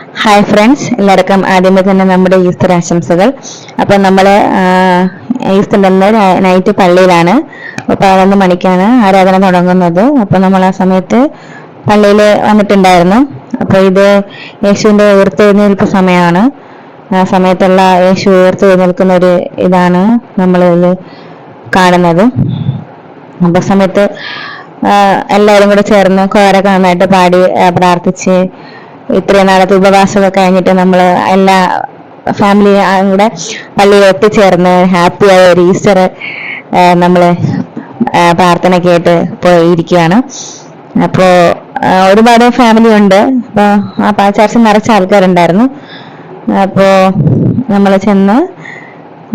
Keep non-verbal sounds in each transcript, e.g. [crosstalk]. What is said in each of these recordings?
Hi friends എല്ലാവർക്കും ആദ്യമേ തന്നെ നമ്മുടെ ഈസ്റ്റർ ആശംസകൾ. അപ്പം നമ്മൾ തന്നെ നൈറ്റ് പള്ളിയിലാണ്. പതിനൊന്ന് മണിക്കാണ് ആരാധന തുടങ്ങുന്നത്. അപ്പോൾ നമ്മൾ ആ സമയത്ത് പള്ളിയിൽ വന്നിട്ടുണ്ടായിരുന്നു. അപ്പോൾ ഇത് യേശുവിന്റെ ഉയർത്തെഴുന്നേൽപ്പ് സമയമാണ്. ആ സമയത്തുള്ള യേശു ഉയർത്തെഴുന്നേൽക്കുന്ന ഒരു ഇതാണ് നമ്മൾ കാണുന്നത്. അപ്പോൾ സമയത്ത് എല്ലാവരും കൂടെ ചേർന്ന് കോരൊക്കെ നന്നായിട്ട് പാടി പ്രാർത്ഥിച്ച് ഇത്രയും നാളത്തെ ഉപവാസമൊക്കെ കഴിഞ്ഞിട്ട് നമ്മൾ എല്ലാ ഫാമിലി കൂടെ പള്ളിയിൽ ഹാപ്പി ആയ ഒരു ഈസ്റ്റർ നമ്മൾ പ്രാർത്ഥന കേട്ട് പോയിരിക്കുകയാണ്. അപ്പോൾ ഒരുപാട് ഫാമിലി ഉണ്ട്. അപ്പോൾ ആ ചർച്ച നിറച്ച ആൾക്കാരുണ്ടായിരുന്നു. അപ്പോൾ നമ്മൾ ചെന്ന്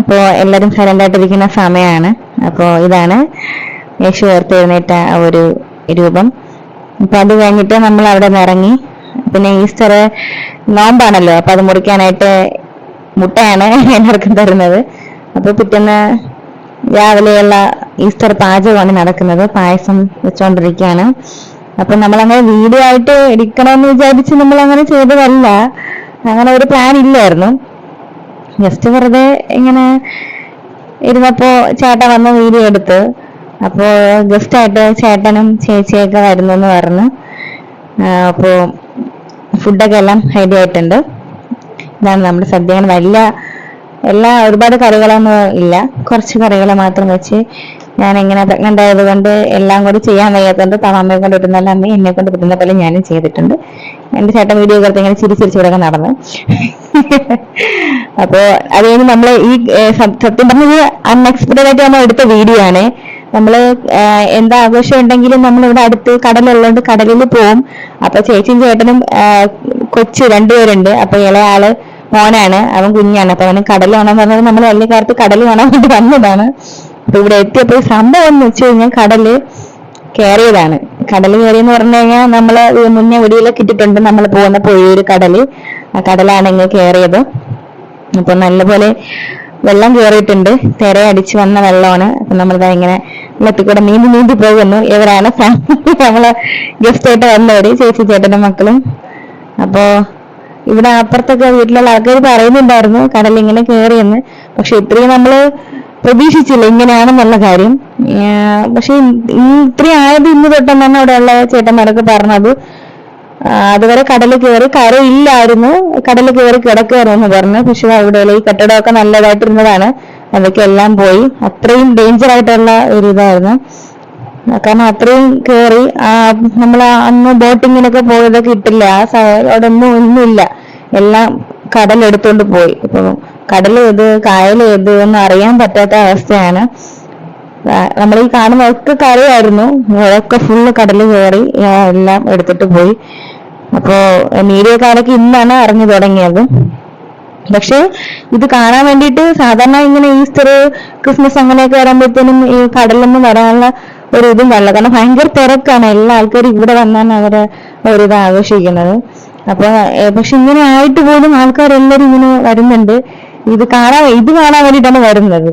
അപ്പോൾ എല്ലാരും സൈലന്റ് ആയിട്ടിരിക്കുന്ന സമയമാണ് അപ്പോൾ ഇതാണ് യേശു ഉയർത്തെഴുന്നേറ്റ ഒരു രൂപം. അപ്പൊ അത് കഴിഞ്ഞിട്ട് നമ്മൾ അവിടെ നിന്ന് ഇറങ്ങി പിന്നെ ഈസ്റ്റർ നോമ്പാണല്ലോ അപ്പൊ അത് മുറിക്കാനായിട്ട് മുട്ടയാണ് [laughs] എല്ലാവർക്കും തരുന്നത്. അപ്പൊ പിറ്റേന്ന് രാവിലെയുള്ള ഈസ്റ്റർ പാചകമാണ് നടക്കുന്നത്. പായസം വെച്ചുകൊണ്ടിരിക്കുകയാണ് അപ്പൊ നമ്മൾ അങ്ങനെ വീഡിയോ ആയിട്ട് എടുക്കണമെന്ന് വിചാരിച്ച് നമ്മൾ അങ്ങനെ ചെയ്തതല്ല. അങ്ങനെ ഒരു പ്ലാൻ ഇല്ലായിരുന്നു. ജസ്റ്റ് വെറുതെ ഇങ്ങനെ ഇരുന്നപ്പോ ചേട്ടൻ വന്ന് വീഡിയോ എടുത്ത് അപ്പോ ജസ്റ്റ് ആയിട്ട് ചേട്ടനും ചേച്ചിയൊക്കെ വരുന്നു എന്ന് പറഞ്ഞു. അപ്പോൾ അപ്പോ ഫുഡൊക്കെ എല്ലാം റെഡി ആയിട്ടുണ്ട്. ഇതാണ് നമ്മുടെ സദ്യ വലിയ എല്ലാ ഒരുപാട് കറികളൊന്നും ഇല്ല. കുറച്ച് കറികൾ മാത്രം വെച്ച് ഞാൻ എങ്ങനെ പ്രഗ്നന്റ് ആയതുകൊണ്ട് എല്ലാം കൂടി ചെയ്യാൻ വയ്യാത്തതുകൊണ്ട് തമാമ്മയെ കൊണ്ട് ഇരുന്നല്ല അമ്മ എന്നെ കൊണ്ട് പറ്റുന്ന പോലെ ഞാനും ചെയ്തിട്ടുണ്ട്. എന്റെ ചേട്ടൻ വീഡിയോ കൊടുത്ത് ഇങ്ങനെ ചിരി നടന്നു. അപ്പോ അത് കഴിഞ്ഞ് നമ്മൾ ഈ സത്യം സത്യം പറഞ്ഞത് അൺഎക്സ്പെക്ടഡ് ആയിട്ട് നമ്മൾ എടുത്ത വീഡിയോ ആണ്. നമ്മൾ എന്താ ആഘോഷം ഉണ്ടെങ്കിലും നമ്മൾ ഇവിടെ അടുത്ത് കടലുള്ളതുകൊണ്ട് കടലിൽ പോവും. അപ്പൊ ചേച്ചിയും ചേട്ടനും കൊച്ചു രണ്ടുപേരുണ്ട്. അപ്പൊ ഇളയാൾ മോനാണ് അവൻ കുഞ്ഞാണ്. അപ്പൊ അവന് കടൽ കാണാൻ പറഞ്ഞത് നമ്മൾ വലിയ കാലത്ത് കടൽ കാണാൻ വേണ്ടി വന്നതാണ്. അപ്പൊ ഇവിടെ എത്തിയപ്പോൾ സംഭവം എന്ന് വെച്ച് കഴിഞ്ഞാൽ കടൽ കയറിയതാണ് കടൽ കയറിയെന്ന് പറഞ്ഞു കഴിഞ്ഞാൽ നമ്മൾ മുന്നേ വെടിയിലൊക്കെ ഇട്ടിട്ടുണ്ട്. നമ്മൾ പോകുന്ന പൊഴിയൊരു കടൽ. ആ കടലാണ് ഇങ്ങനെ കയറിയത് അപ്പൊ നല്ലപോലെ വെള്ളം കയറിയിട്ടുണ്ട് തിര അടിച്ച് വന്ന വെള്ളമാണ്. അപ്പൊ നമ്മളിതാ ഇങ്ങനെ വെള്ളത്തിൽ കൂടെ നീന്തി നീന്തി പോകുന്നു. ഇവരാണ് നമ്മളെ ഗസ്റ്റ് ആയിട്ട് വന്നവര് ചേച്ചി ചേട്ടന്റെ മക്കളും. അപ്പോ ഇവിടെ അപ്പുറത്തൊക്കെ വീട്ടിലുള്ള ആൾക്കാർ പറയുന്നുണ്ടായിരുന്നു കടൽ ഇങ്ങനെ കയറിയെന്ന് പക്ഷെ ഇത്രയും നമ്മൾ പ്രതീക്ഷിച്ചില്ല ഇങ്ങനെയാണെന്നുള്ള കാര്യം. പക്ഷെ ഇത്രയും ആയത് ഇന്ന് തൊട്ടെന്നാണ് അവിടെയുള്ള ചേട്ടന്മാരൊക്കെ പറഞ്ഞത് അതുവരെ കടൽ കയറി കരയില്ലായിരുന്നു. കടൽ കയറി കിടക്കുകയായിരുന്നു പറഞ്ഞു. പക്ഷെ അവിടെ ഈ കെട്ടിടമൊക്കെ നല്ലതായിട്ടിരുന്നതാണ്. അതൊക്കെ എല്ലാം പോയി. അത്രയും ഡേഞ്ചർ ആയിട്ടുള്ള ഒരു ഇതായിരുന്നു. കാരണം അത്രയും കേറി ആ നമ്മൾ അന്ന് ബോട്ടിങ്ങിനൊക്കെ പോയതൊക്കെ കിട്ടില്ല. അവിടെ ഒന്നും ഒന്നുമില്ല. എല്ലാം കടൽ എടുത്തോണ്ട് പോയി. ഇപ്പൊ കടൽ ഏത് കായൽ ഏത് ഒന്നും അറിയാൻ പറ്റാത്ത അവസ്ഥയാണ്. നമ്മൾ ഈ കാണുന്ന ഒക്കെ കരയായിരുന്നു ഒക്കെ ഫുള്ള് കടൽ കയറി എല്ലാം എടുത്തിട്ട് പോയി. അപ്പോ മീഡിയക്കാരൊക്കെ ഇന്നാണ് അറിഞ്ഞു തുടങ്ങിയത്. പക്ഷെ ഇത് കാണാൻ വേണ്ടിയിട്ട് സാധാരണ ഇങ്ങനെ ഈസ്റ്റർ ക്രിസ്മസ് അങ്ങനെയൊക്കെ വരുമ്പോഴത്തേനും ഈ കടലൊന്നും വരാനുള്ള ഒരു ഇതും കാണില്ല കാരണം ഭയങ്കര തിരക്കാണ്. എല്ലാ ആൾക്കാരും ഇവിടെ വന്നാണ് അവരെ ഒരിത് ആഘോഷിക്കുന്നത്. അപ്പൊ പക്ഷെ ഇങ്ങനെ ആയിട്ട് പോലും ആൾക്കാരെല്ലാരും ഇങ്ങനെ വരുന്നുണ്ട്. ഇത് കാണാൻ ഇത് കാണാൻ വേണ്ടിയിട്ടാണ് വരുന്നത്.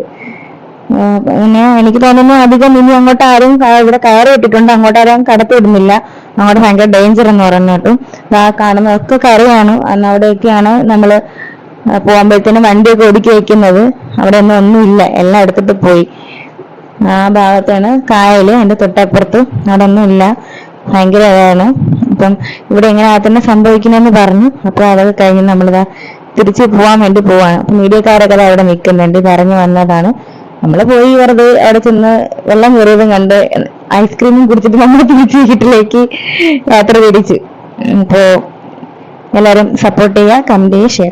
പിന്നെ എനിക്ക് തോന്നുന്നു അധികം ഇനി അങ്ങോട്ട് ആരും ഇവിടെ കയറി ഇട്ടിട്ടുണ്ട്. അങ്ങോട്ട് ആരും കടത്തി വിടുന്നില്ല അങ്ങോട്ട് ഭയങ്കര ഡേഞ്ചർ എന്ന് പറഞ്ഞിട്ടു ആ കാണുന്നതൊക്കെ കറിയാണ് അന്ന് അവിടെയൊക്കെയാണ് നമ്മൾ പോകുമ്പോഴത്തേനും വണ്ടിയൊക്കെ ഒതുക്കി വയ്ക്കുന്നത് അവിടെ ഒന്നും ഒന്നുമില്ല. എല്ലാം എടുത്തിട്ട് പോയി. ആ ഭാഗത്താണ് കായൽ. അതിന്റെ തൊട്ടപ്പുറത്ത് അവിടെ ഒന്നും ഇല്ല ഭയങ്കര ഇതാണ്. അപ്പം ഇവിടെ എങ്ങനെ തന്നെ സംഭവിക്കണമെന്ന് പറഞ്ഞു. അപ്പൊ അതൊക്കെ കഴിഞ്ഞ് നമ്മളിതാ തിരിച്ച് പോവാൻ വേണ്ടി പോവാണ്. അപ്പൊ മീഡിയക്കാരൊക്കെ അവിടെ നിൽക്കുന്നുണ്ട്. പറഞ്ഞു വന്നതാണ്. നമ്മൾ പോയി വെറുതെ അവിടെ ചെന്ന് വെള്ളം കയറിയതും കണ്ട് ഐസ്ക്രീമും കുടിച്ചിട്ട് നമ്മൾ തിരിച്ച് വീട്ടിലേക്ക് യാത്ര തിരിച്ചു. അപ്പോ എല്ലാവരും സപ്പോർട്ട് ചെയ്യുക കമന്റ് ചെയ്യുക ഷെയർ